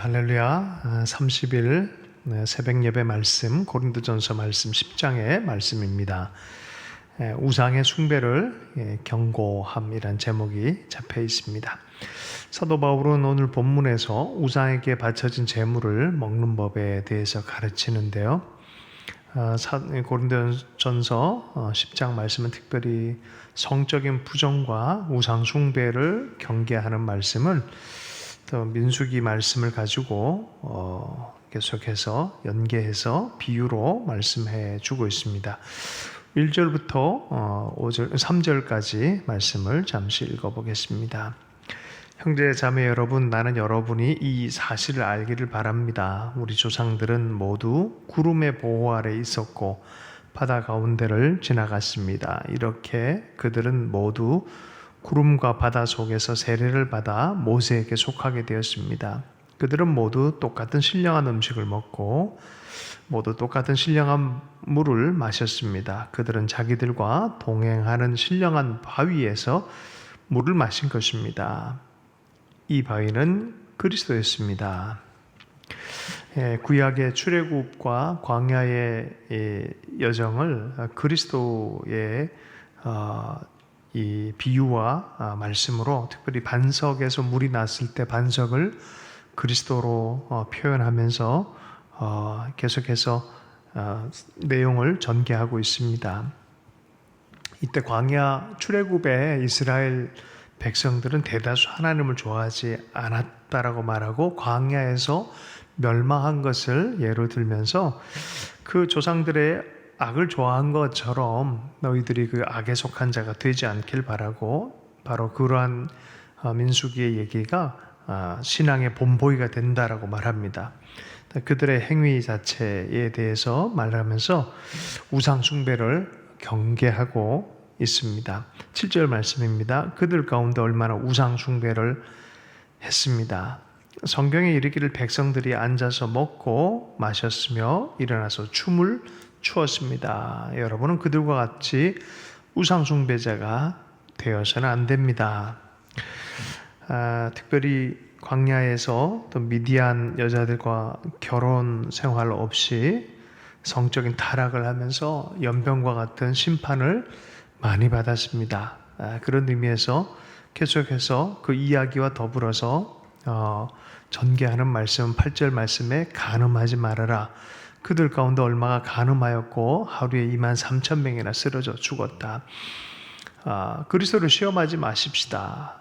할렐루야 30일 새벽 예배 말씀 고린도전서 말씀 10장의 말씀입니다. 예, 우상의 숭배를 예, 경고함이란 제목이 잡혀 있습니다. 사도 바울은 오늘 본문에서 우상에게 바쳐진 재물을 먹는 법에 대해서 가르치는데요. 아, 고린도전서 10장 어, 말씀은 특별히 성적인 부정과 우상 숭배를 경계하는 말씀을 또 민수기 말씀을 가지고 어, 계속해서 연계해서 비유로 말씀해 주고 있습니다. 1절부터 어, 5절, 3절까지 말씀을 잠시 읽어보겠습니다. 형제 자매 여러분, 나는 여러분이 이 사실을 알기를 바랍니다. 우리 조상들은 모두 구름의 보호 아래 있었고 바다 가운데를 지나갔습니다. 이렇게 그들은 모두 구름과 바다 속에서 세례를 받아 모세에게 속하게 되었습니다. 그들은 모두 똑같은 신령한 음식을 먹고 모두 똑같은 신령한 물을 마셨습니다. 그들은 자기들과 동행하는 신령한 바위에서 물을 마신 것입니다. 이 바위는 그리스도였습니다. 예, 구약의 출애굽과 광야의 여정을 그리스도의 어, 이 비유와 아, 말씀으로 특별히 반석에서 물이 났을 때 반석을 그리스도로 어, 표현하면서 어, 계속해서 어, 내용을 전개하고 있습니다. 이때 광야 출애굽의 이스라엘 백성들은 대다수 하나님을 좋아하지 않았다라고 말하고 광야에서 멸망한 것을 예로 들면서 그 조상들의 악을 좋아한 것처럼 너희들이 그 악에 속한 자가 되지 않길 바라고 바로 그러한 어, 민수기의 얘기가 아, 신앙의 본보기가 된다라고 말합니다. 그들의 행위 자체에 대해서 말하면서 우상 숭배를 경계하고 있습니다. 7절 말씀입니다. 그들 가운데 얼마나 우상 숭배를 했습니다. 성경에 이르기를 백성들이 앉아서 먹고 마셨으며 일어나서 춤을 추었습니다. 여러분은 그들과 같이 우상숭배자가 되어서는 안 됩니다. 아, 특별히 광야에서 또 미디안 여자들과 결혼 생활 없이 성적인 타락을 하면서 연병과 같은 심판을 많이 받았습니다. 아, 그런 의미에서 계속해서 그 이야기와 더불어서 어, 전개하는 말씀 8절 말씀에 간음하지 말아라. 그들 가운데 얼마가 간음하였고 하루에 2만 3천 명이나 쓰러져 죽었다. 아, 그리스도를 시험하지 마십시다.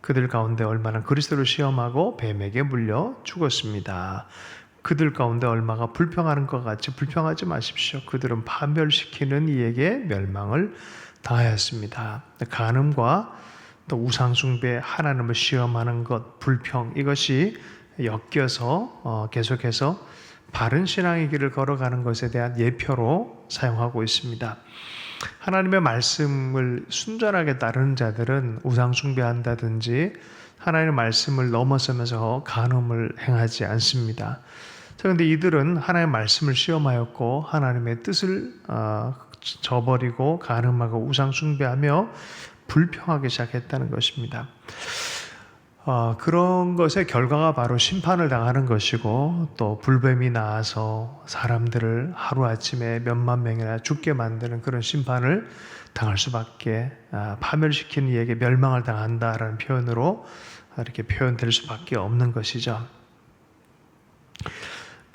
그들 가운데 얼마나 그리스도를 시험하고 뱀에게 물려 죽었습니다. 그들 가운데 얼마가 불평하는 것 같이 불평하지 마십시오. 그들은 파멸시키는 이에게 멸망을 당하였습니다. 간음과 또 우상숭배 하나님을 시험하는 것 불평 이것이 엮여서 어, 계속해서 바른 신앙의 길을 걸어가는 것에 대한 예표로 사용하고 있습니다. 하나님의 말씀을 순전하게 따르는 자들은 우상 숭배한다든지 하나님의 말씀을 넘어서면서 간음을 행하지 않습니다. 그런데 이들은 하나님의 말씀을 시험하였고 하나님의 뜻을 어, 저버리고 간음하고 우상 숭배하며 불평하기 시작했다는 것입니다. 어, 그런 것의 결과가 바로 심판을 당하는 것이고 또 불뱀이 나와서 사람들을 하루아침에 몇만 명이나 죽게 만드는 그런 심판을 당할 수밖에 아, 파멸시키는 이에게 멸망을 당한다라는 표현으로 이렇게 표현될 수밖에 없는 것이죠.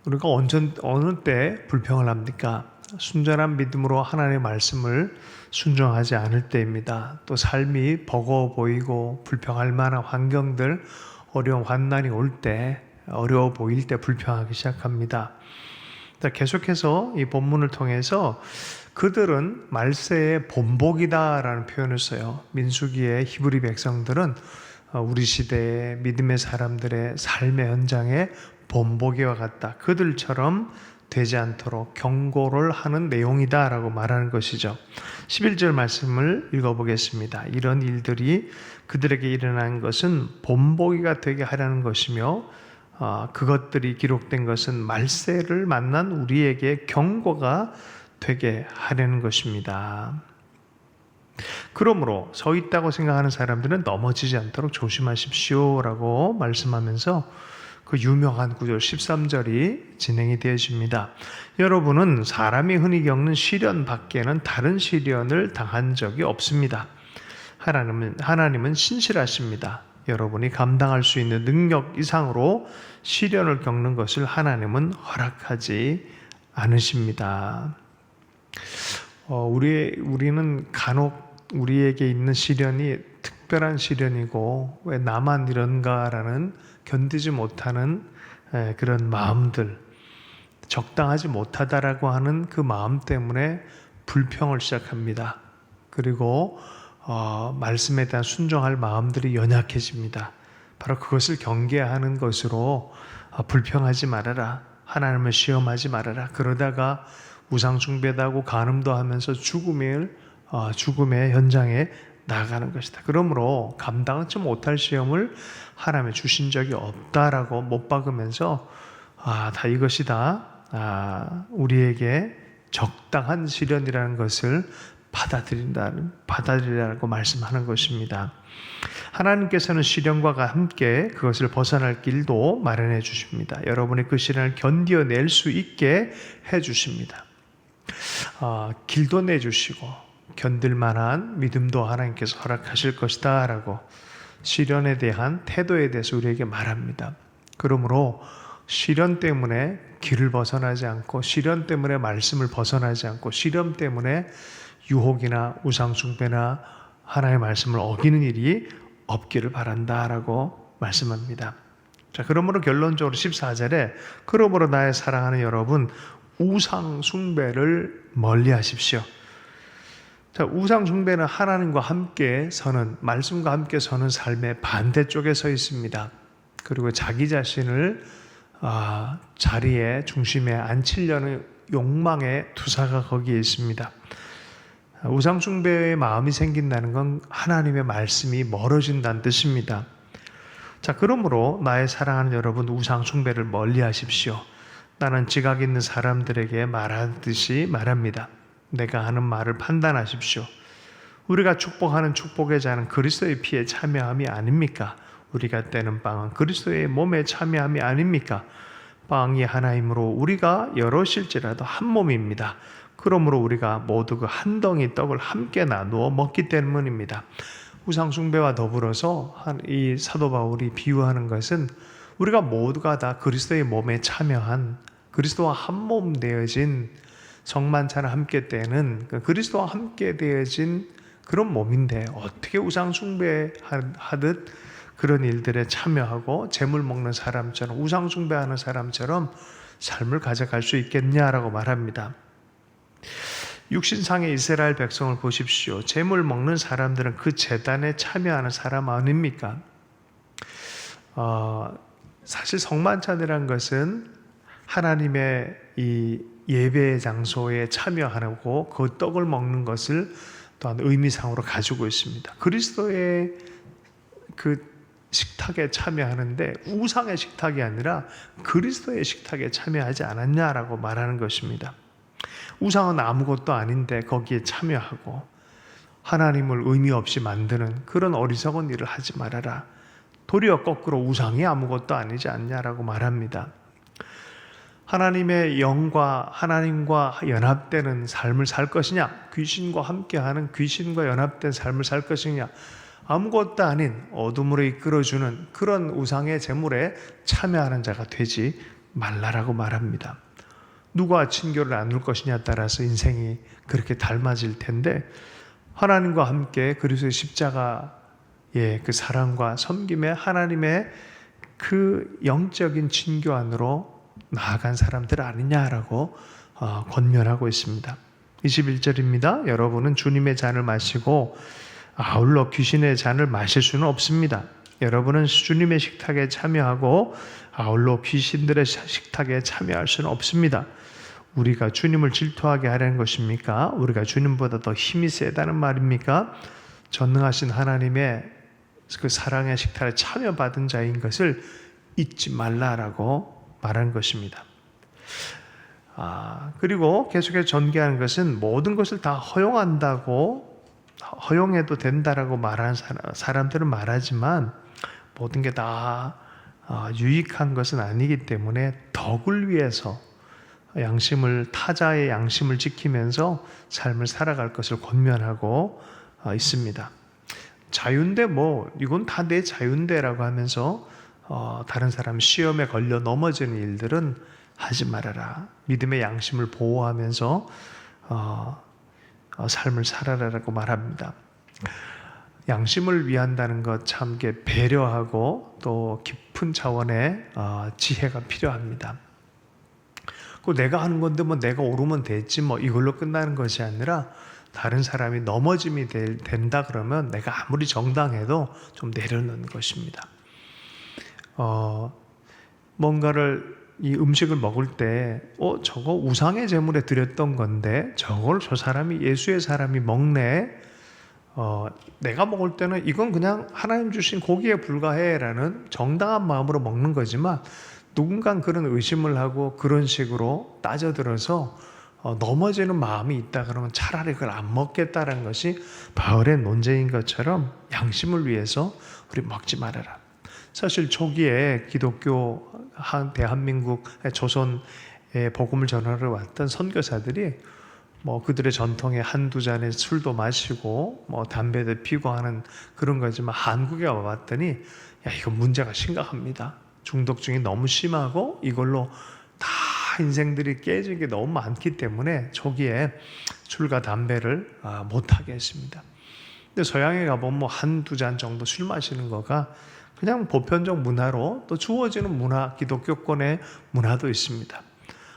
우리가 언제 어느 때 불평을 합니까? 순전한 믿음으로 하나님의 말씀을 순종하지 않을 때입니다. 또 삶이 버거워 보이고 불평할 만한 환경들, 어려운 환난이 올 때, 어려워 보일 때 불평하기 시작합니다. 계속해서 이 본문을 통해서 그들은 말세의 본복이다라는 표현을 써요. 민수기의 히브리 백성들은 어, 우리 시대의 믿음의 사람들의 삶의 현장에 본보기와 같다. 그들처럼 되지 않도록 경고를 하는 내용이다라고 말하는 것이죠. 11절 말씀을 읽어보겠습니다. 이런 일들이 그들에게 일어난 것은 본보기가 되게 하려는 것이며 어, 그것들이 기록된 것은 말세를 만난 우리에게 경고가 되게 하려는 것입니다. 그러므로 서 있다고 생각하는 사람들은 넘어지지 않도록 조심하십시오라고 말씀하면서 그 유명한 구절 13절이 진행이 되어집니다. 여러분은 사람이 흔히 겪는 시련 밖에는 다른 시련을 당한 적이 없습니다. 하나님은 하나님은 신실하십니다. 여러분이 감당할 수 있는 능력 이상으로 시련을 겪는 것을 하나님은 허락하지 않으십니다. 어, 우리 우리는 간혹 우리에게 있는 시련이 특별한 시련이고 왜 나만 이런가라는 견디지 못하는 에, 그런 마음들, 적당하지 못하다라고 하는 그 마음 때문에 불평을 시작합니다. 그리고 어, 말씀에 대한 순종할 마음들이 연약해집니다. 바로 그것을 경계하는 것으로 어, 불평하지 말아라. 하나님을 시험하지 말아라. 그러다가 우상 숭배도 하고 간음도 하면서 죽음을 어, 죽음의 현장에 나가는 것이다. 그러므로 감당하지 못할 시험을 하나님이 주신 적이 없다라고 못 박으면서 아, 다 이것이다. 아, 우리에게 적당한 시련이라는 것을 받아들인다는 받아들이라고 말씀하는 것입니다. 하나님께서는 시련과 함께 그것을 벗어날 길도 마련해 주십니다. 여러분이 그 시련을 견디어낼 수 있게 해 주십니다. 어, 길도 내 주시고 견딜 만한 믿음도 하나님께서 허락하실 것이다 라고 시련에 대한 태도에 대해서 우리에게 말합니다. 그러므로 시련 때문에 길을 벗어나지 않고 시련 때문에 말씀을 벗어나지 않고 시련 때문에 유혹이나 우상숭배나 하나님의 말씀을 어기는 일이 없기를 바란다라고 말씀합니다. 자, 그러므로 결론적으로 14절에 그러므로 나의 사랑하는 여러분 우상숭배를 멀리 하십시오. 자, 우상 숭배는 하나님과 함께 서는 말씀과 함께 서는 삶의 반대쪽에 서 있습니다. 그리고 자기 자신을 아, 자리에 중심에 앉히려는 욕망의 투사가 거기에 있습니다. 우상 숭배의 마음이 생긴다는 건 하나님의 말씀이 멀어진다는 뜻입니다. 자, 그러므로 나의 사랑하는 여러분 우상 숭배를 멀리 하십시오. 나는 지각 있는 사람들에게 말하듯이 말합니다. 내가 하는 말을 판단하십시오. 우리가 축복하는 축복의 자는 그리스도의 피에 참여함이 아닙니까? 우리가 떼는 빵은 그리스도의 몸에 참여함이 아닙니까? 빵이 하나이므로 우리가 여럿일지라도 한 몸입니다. 그러므로 우리가 모두 그 한 덩이 떡을 함께 나누어 먹기 때문입니다. 우상 숭배와 더불어서 이 사도 바울이 비유하는 것은 우리가 모두가 다 그리스도의 몸에 참여한 그리스도와 한 몸 되어진 성만찬을 함께 떼는 그 그리스도와 함께 되어진 그런 몸인데 어떻게 우상 숭배하듯 그런 일들에 참여하고 재물 먹는 사람처럼 우상 숭배하는 사람처럼 삶을 가져갈 수 있겠냐라고 말합니다. 육신상의 이스라엘 백성을 보십시오. 재물 먹는 사람들은 그 재단에 참여하는 사람 아닙니까? 어, 사실 성만찬이란 것은 하나님의 이 예배 장소에 참여하고 그 떡을 먹는 것을 또한 의미상으로 가지고 있습니다. 그리스도의 그 식탁에 참여하는데 우상의 식탁이 아니라 그리스도의 식탁에 참여하지 않았냐라고 말하는 것입니다. 우상은 아무것도 아닌데 거기에 참여하고 하나님을 의미 없이 만드는 그런 어리석은 일을 하지 말아라. 도리어 거꾸로 우상이 아무것도 아니지 않냐라고 말합니다. 하나님의 영과 하나님과 연합되는 삶을 살 것이냐? 귀신과 함께하는 귀신과 연합된 삶을 살 것이냐? 아무것도 아닌 어둠으로 이끌어주는 그런 우상의 재물에 참여하는 자가 되지 말라라고 말합니다. 누가 친교를 나눌 것이냐에 따라서 인생이 그렇게 닮아질 텐데 하나님과 함께 그리스도의 십자가의 그 사랑과 섬김에 하나님의 그 영적인 친교 안으로 나아간 사람들 아니냐라고 어, 권면하고 있습니다. 21절입니다. 여러분은 주님의 잔을 마시고 아울러 귀신의 잔을 마실 수는 없습니다. 여러분은 주님의 식탁에 참여하고 아울러 귀신들의 식탁에 참여할 수는 없습니다. 우리가 주님을 질투하게 하려는 것입니까? 우리가 주님보다 더 힘이 세다는 말입니까? 전능하신 하나님의 그 사랑의 식탁에 참여받은 자인 것을 잊지 말라라고 말한 것입니다. 아, 그리고 계속해서 전개하는 것은 모든 것을 다 허용한다고 허용해도 된다라고 말하는 사람, 들은 말하지만 모든 게다 어, 유익한 것은 아니기 때문에 덕을 위해서 양심을 타자의 양심을 지키면서 삶을 살아갈 것을 권면하고 어, 있습니다. 자유인데 뭐 이건 다 내 자유인데라고 하면서 어, 다른 사람 시험에 걸려 넘어지는 일들은 하지 말아라. 믿음의 양심을 보호하면서 어, 어, 삶을 살아라라고 말합니다. 양심을 위한다는 것 참 배려하고 또 깊은 차원의 어, 지혜가 필요합니다. 그 내가 하는 건데 뭐 내가 오르면 됐지 뭐 이걸로 끝나는 것이 아니라 다른 사람이 넘어짐이 될, 된다 그러면 내가 아무리 정당해도 좀 내려놓는 것입니다. 어, 뭔가를 이 음식을 먹을 때, 어, 저거 우상의 제물에 드렸던 건데, 저걸 저 사람이 예수의 사람이 먹네. 어, 내가 먹을 때는 이건 그냥 하나님 주신 고기에 불과해라는 정당한 마음으로 먹는 거지만, 누군가 그런 의심을 하고 그런 식으로 따져들어서 어, 넘어지는 마음이 있다 그러면 차라리 그걸 안 먹겠다는 것이 바울의 논쟁인 것처럼 양심을 위해서 우리 먹지 말아라. 사실 초기에 기독교 한 대한민국 조선에 복음을 전하러 왔던 선교사들이 뭐 그들의 전통에 한두 잔의 술도 마시고 뭐 담배도 피고 하는 그런 거지만 한국에 와봤더니 야 이거 문제가 심각합니다. 중독증이 너무 심하고 이걸로 다 인생들이 깨진 게 너무 많기 때문에 초기에 술과 담배를 아, 못하게 했습니다. 근데 서양에 가보면 뭐 한두 잔 정도 술 마시는 거가 그냥 보편적 문화로 또 주어지는 문화, 기독교권의 문화도 있습니다.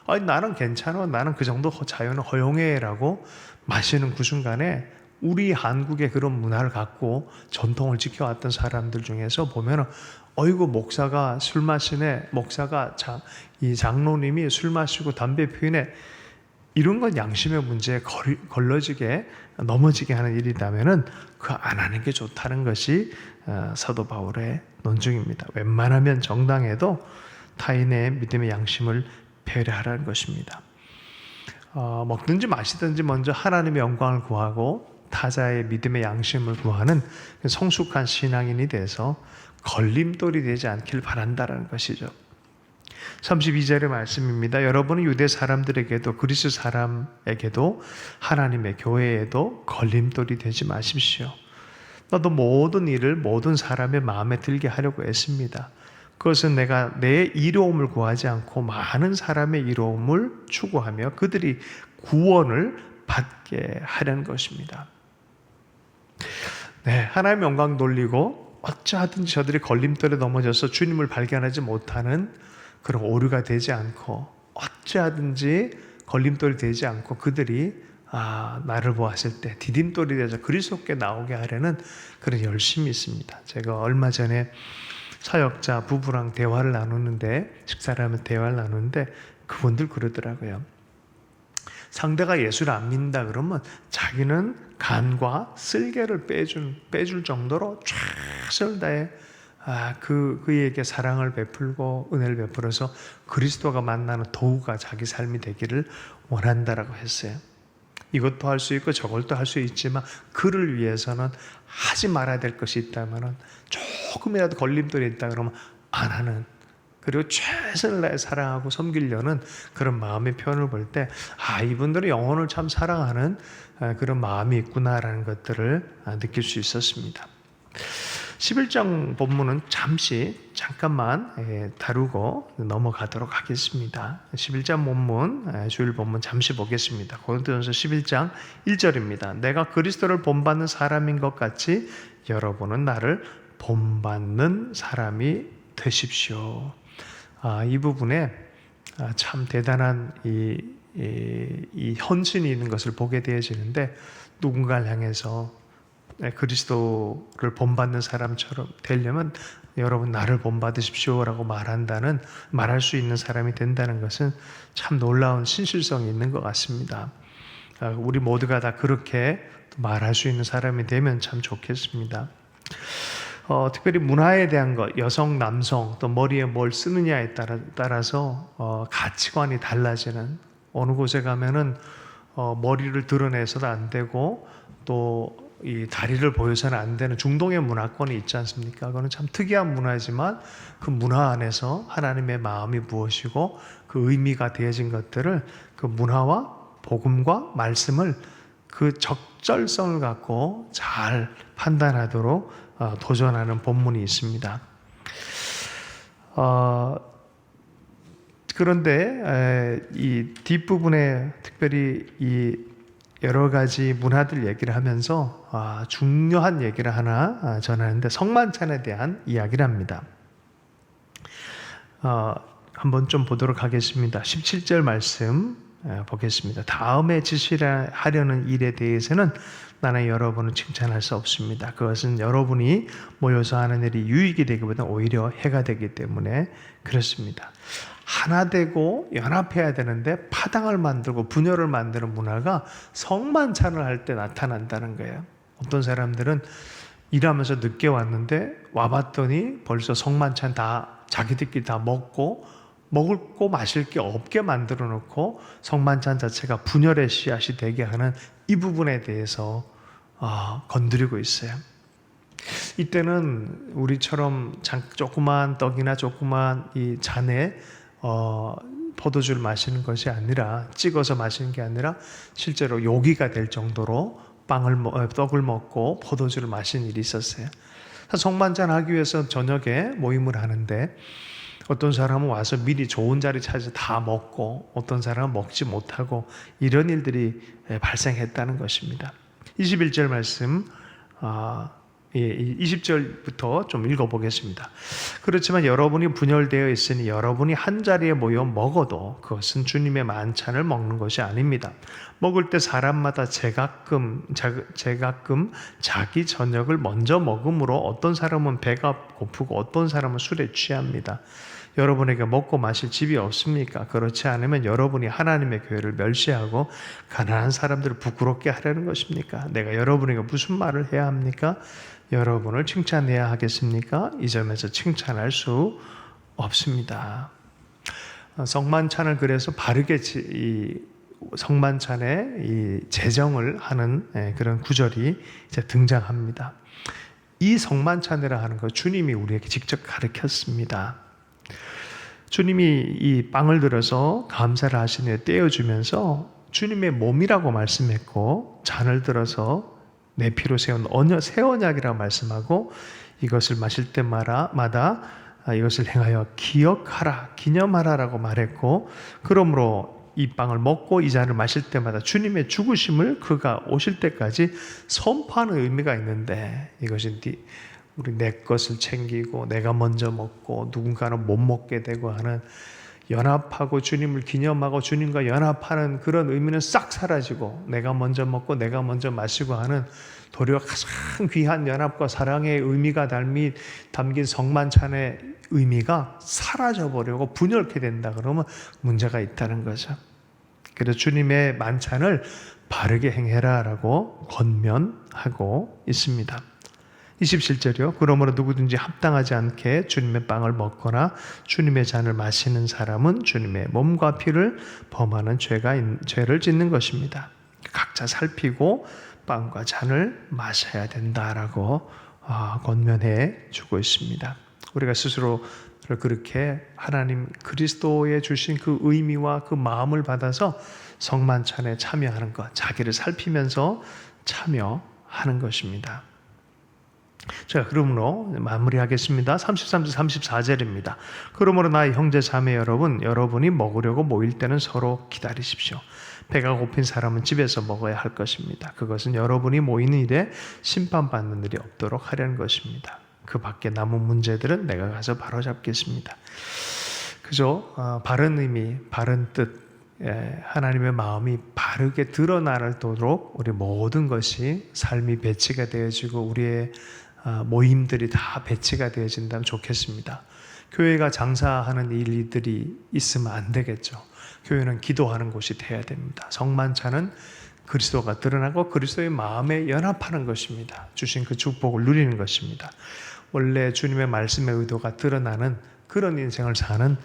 아니, 나는 괜찮아. 나는 그 정도 자유는 허용해 라고 마시는 그 순간에 우리 한국의 그런 문화를 갖고 전통을 지켜왔던 사람들 중에서 보면은 어이구 목사가 술 마시네 목사가 장, 이 장로님이 술 마시고 담배 피우네 이런 건 양심의 문제에 걸, 걸러지게 넘어지게 하는 일이라면은 그 안 하는 게 좋다는 것이 어, 사도 바울의 논증입니다. 웬만하면 정당해도 타인의 믿음의 양심을 배려하라는 것입니다. 어, 먹든지 마시든지 먼저 하나님의 영광을 구하고 타자의 믿음의 양심을 구하는 성숙한 신앙인이 돼서 걸림돌이 되지 않길 바란다라는 것이죠. 32절의 말씀입니다. 여러분은 유대 사람들에게도 그리스 사람에게도 하나님의 교회에도 걸림돌이 되지 마십시오. 나도 모든 일을 모든 사람의 마음에 들게 하려고 했습니다. 그것은 내가 내 이로움을 구하지 않고 많은 사람의 이로움을 추구하며 그들이 구원을 받게 하려는 것입니다. 네, 하나님 영광 돌리고 어찌하든지 저들이 걸림돌에 넘어져서 주님을 발견하지 못하는 그런 오류가 되지 않고 어찌하든지 걸림돌이 되지 않고 그들이 아, 나를 보았을 때 디딤돌이 되서 그리스도께 나오게 하려는 그런 열심이 있습니다. 제가 얼마 전에 사역자 부부랑 대화를 나누는데 식사를 하면 대화를 나누는데 그분들 그러더라고요. 상대가 예수를 안 믿는다 그러면 자기는 간과 쓸개를 빼준, 빼줄 정도로 최선을 다해 아, 그, 그에게 사랑을 베풀고 은혜를 베풀어서 그리스도가 만나는 도구가 자기 삶이 되기를 원한다라고 했어요. 이것도 할 수 있고 저것도 할 수 있지만 그를 위해서는 하지 말아야 될 것이 있다면 조금이라도 걸림돌이 있다 그러면 안 하는 그리고 최선을 다해 사랑하고 섬기려는 그런 마음의 표현을 볼 때, 아, 이분들은 영혼을 참 사랑하는 아, 그런 마음이 있구나라는 것들을 아, 느낄 수 있었습니다. 11장 본문은 잠시 잠깐만 예, 다루고 넘어가도록 하겠습니다. 11장 본문, 예, 주일 본문 잠시 보겠습니다. 고린도전서 11장 1절입니다. 내가 그리스도를 본받는 사람인 것 같이 여러분은 나를 본받는 사람이 되십시오. 아, 이 부분에 아, 참 대단한 이, 이, 이 헌신이 있는 것을 보게 되어지는데 누군가를 향해서 네, 그리스도를 본받는 사람처럼 되려면 여러분 나를 본받으십시오라고 말한다는 말할 수 있는 사람이 된다는 것은 참 놀라운 신실성이 있는 것 같습니다. 아, 우리 모두가 다 그렇게 말할 수 있는 사람이 되면 참 좋겠습니다. 어, 특별히 문화에 대한 것, 여성, 남성, 또 머리에 뭘 쓰느냐에 따라, 따라서 어, 가치관이 달라지는 어느 곳에 가면은 어, 머리를 드러내서도 안 되고 또 이 다리를 보여서는 안 되는 중동의 문화권이 있지 않습니까? 그거는 참 특이한 문화지만 그 문화 안에서 하나님의 마음이 무엇이고 그 의미가 되어진 것들을 그 문화와 복음과 말씀을 그 적절성을 갖고 잘 판단하도록 어, 도전하는 본문이 있습니다. 어, 그런데 에, 이 뒷부분에 특별히 이 여러 가지 문화들 얘기를 하면서 아, 중요한 얘기를 하나 아, 전하는데 성만찬에 대한 이야기를 합니다. 어, 한번 좀 보도록 하겠습니다. 17절 말씀 에, 보겠습니다. 다음에 지시하려는 일에 대해서는 나는 여러분을 칭찬할 수 없습니다. 그것은 여러분이 모여서 하는 일이 유익이 되기보다 오히려 해가 되기 때문에 그렇습니다. 하나 되고 연합해야 되는데 파당을 만들고 분열을 만드는 문화가 성만찬을 할 때 나타난다는 거예요. 어떤 사람들은 일하면서 늦게 왔는데 와봤더니 벌써 성만찬 다 자기들끼리 다 먹고 먹을 거 마실 게 없게 만들어 놓고 성만찬 자체가 분열의 씨앗이 되게 하는 이 부분에 대해서 아, 건드리고 있어요. 이때는 우리처럼 장, 조그만 떡이나 조그만 이 잔에 어, 포도주를 마시는 것이 아니라 찍어서 마시는 게 아니라 실제로 요기가 될 정도로 빵을 먹- 어, 떡을 먹고 포도주를 마시는 일이 있었어요. 성만찬 하기 위해서 저녁에 모임을 하는데 어떤 사람은 와서 미리 좋은 자리 찾아서 다 먹고 어떤 사람은 먹지 못하고 이런 일들이 예, 발생했다는 것입니다. 21절 말씀 아, 예, 20절부터 좀 읽어보겠습니다. 그렇지만 여러분이 분열되어 있으니 여러분이 한 자리에 모여 먹어도 그것은 주님의 만찬을 먹는 것이 아닙니다. 먹을 때 사람마다 제각금 자- 제각금 자기 저녁을 먼저 먹음으로 어떤 사람은 배가 고프고 어떤 사람은 술에 취합니다. 여러분에게 먹고 마실 집이 없습니까? 그렇지 않으면 여러분이 하나님의 교회를 멸시하고 가난한 사람들을 부끄럽게 하려는 것입니까? 내가 여러분에게 무슨 말을 해야 합니까? 여러분을 칭찬해야 하겠습니까? 이 점에서 칭찬할 수 없습니다. 어, 성만찬을 그래서 바르게 지- 이 성만찬에 이 제정을 하는 예, 그런 구절이 이제 등장합니다. 이 성만찬이라 하는 것 주님이 우리에게 직접 가르쳤습니다. 주님이 이 빵을 들어서 감사를 후에 떼어주면서 주님의 몸이라고 말씀했고 잔을 들어서 내 피로 세운 언약, 새 언약이라고 말씀하고 이것을 마실 때마다 마다 아, 이것을 행하여 기억하라, 기념하라라고 말했고 그러므로 이 빵을 먹고 이 잔을 마실 때마다 주님의 죽으심을 그가 오실 때까지 선포하는 의미가 있는데 이것이 네- 우리 내 것을 챙기고 내가 먼저 먹고 누군가는 못 먹게 되고 하는 연합하고 주님을 기념하고 주님과 연합하는 그런 의미는 싹 사라지고 내가 먼저 먹고 내가 먼저 마시고 하는 도리어 가장 귀한 연합과 사랑의 의미가 담긴, 담긴 성만찬의 의미가 사라져 버리고 분열케 된다 그러면 문제가 있다는 거죠. 그래서 주님의 만찬을 바르게 행해라 라고 권면하고 있습니다. 27절이요. 그러므로 누구든지 합당하지 않게 주님의 빵을 먹거나 주님의 잔을 마시는 사람은 주님의 몸과 피를 범하는 죄가 있- 죄를 짓는 것입니다. 각자 살피고 빵과 잔을 마셔야 된다라고 아, 권면해 주고 있습니다. 우리가 스스로를 그렇게 하나님 그리스도에 주신 그 의미와 그 마음을 받아서 성만찬에 참여하는 것, 자기를 살피면서 참여하는 것입니다. 자, 그러므로 마무리하겠습니다. 33절 34절입니다. 그러므로 나의 형제 자매 여러분, 여러분이 먹으려고 모일 때는 서로 기다리십시오. 배가 고픈 사람은 집에서 먹어야 할 것입니다. 그것은 여러분이 모이는 일에 심판받는 일이 없도록 하려는 것입니다. 그 밖에 남은 문제들은 내가 가서 바로 잡겠습니다. 그죠? 어, 바른 의미, 바른 뜻, 예, 하나님의 마음이 바르게 드러나도록 우리 모든 것이 삶이 배치가 되어지고 우리의 아, 모임들이 다 배치가 되어진다면 좋겠습니다. 교회가 장사하는 일들이 있으면 안 되겠죠. 교회는 기도하는 곳이 돼야 됩니다. 성만찬은 그리스도가 드러나고 그리스도의 마음에 연합하는 것입니다. 주신 그 축복을 누리는 것입니다. 원래 주님의 말씀의 의도가 드러나는 그런 인생을 사는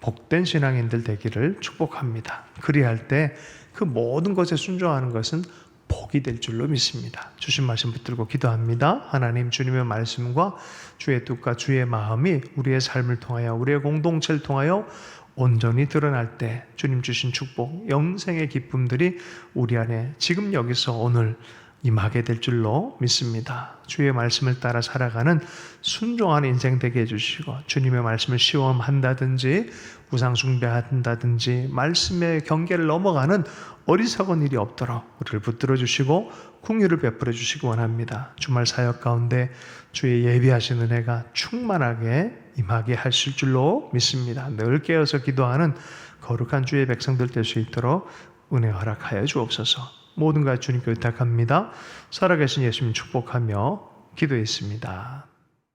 복된 신앙인들 되기를 축복합니다. 그리할 때 그 모든 것에 순종하는 것은 복이 될 줄로 믿습니다. 주신 말씀 붙들고 기도합니다. 하나님 주님의 말씀과 주의 뜻과 주의 마음이 우리의 삶을 통하여 우리의 공동체를 통하여 온전히 드러날 때 주님 주신 축복, 영생의 기쁨들이 우리 안에 지금 여기서 오늘 임하게 될 줄로 믿습니다. 주의 말씀을 따라 살아가는 순종한 인생 되게 해주시고 주님의 말씀을 시험한다든지 우상숭배한다든지 말씀의 경계를 넘어가는 어리석은 일이 없도록 우리를 붙들어 주시고 궁유를 베풀어 주시기 원합니다. 주말 사역 가운데 주의 예비하신 은혜가 충만하게 임하게 하실 줄로 믿습니다. 늘 깨어서 기도하는 거룩한 주의 백성들 될 수 있도록 은혜 허락하여 주옵소서. 모든 것 주님께 의탁합니다. 살아계신 예수님 축복하며 기도했습니다.